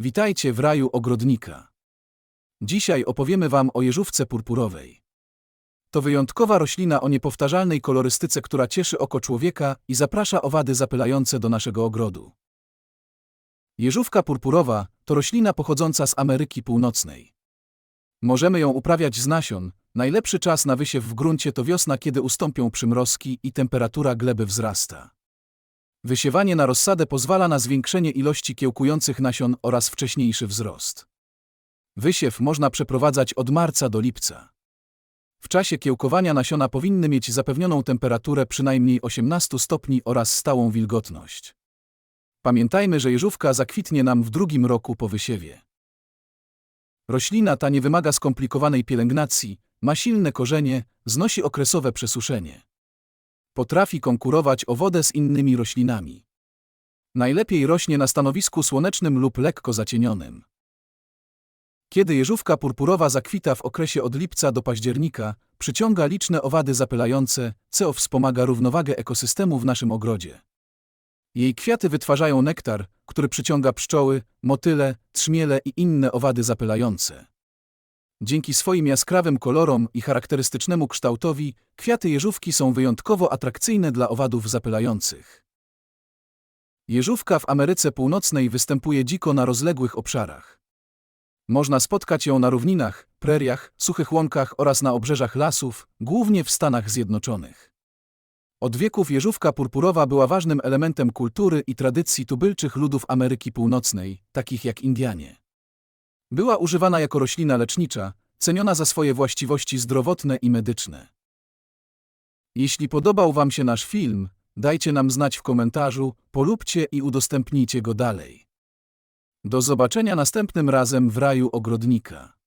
Witajcie w raju ogrodnika. Dzisiaj opowiemy Wam o jeżówce purpurowej. To wyjątkowa roślina o niepowtarzalnej kolorystyce, która cieszy oko człowieka i zaprasza owady zapylające do naszego ogrodu. Jeżówka purpurowa to roślina pochodząca z Ameryki Północnej. Możemy ją uprawiać z nasion. Najlepszy czas na wysiew w gruncie to wiosna, kiedy ustąpią przymrozki i temperatura gleby wzrasta. Wysiewanie na rozsadę pozwala na zwiększenie ilości kiełkujących nasion oraz wcześniejszy wzrost. Wysiew można przeprowadzać od marca do lipca. W czasie kiełkowania nasiona powinny mieć zapewnioną temperaturę przynajmniej 18 stopni oraz stałą wilgotność. Pamiętajmy, że jeżówka zakwitnie nam w drugim roku po wysiewie. Roślina ta nie wymaga skomplikowanej pielęgnacji, ma silne korzenie, znosi okresowe przesuszenie. Potrafi konkurować o wodę z innymi roślinami. Najlepiej rośnie na stanowisku słonecznym lub lekko zacienionym. Kiedy jeżówka purpurowa zakwita w okresie od lipca do października, przyciąga liczne owady zapylające, co wspomaga równowagę ekosystemu w naszym ogrodzie. Jej kwiaty wytwarzają nektar, który przyciąga pszczoły, motyle, trzmiele i inne owady zapylające. Dzięki swoim jaskrawym kolorom i charakterystycznemu kształtowi, kwiaty jeżówki są wyjątkowo atrakcyjne dla owadów zapylających. Jeżówka w Ameryce Północnej występuje dziko na rozległych obszarach. Można spotkać ją na równinach, preriach, suchych łąkach oraz na obrzeżach lasów, głównie w Stanach Zjednoczonych. Od wieków jeżówka purpurowa była ważnym elementem kultury i tradycji tubylczych ludów Ameryki Północnej, takich jak Indianie. Była używana jako roślina lecznicza, ceniona za swoje właściwości zdrowotne i medyczne. Jeśli podobał Wam się nasz film, dajcie nam znać w komentarzu, polubcie i udostępnijcie go dalej. Do zobaczenia następnym razem w raju ogrodnika.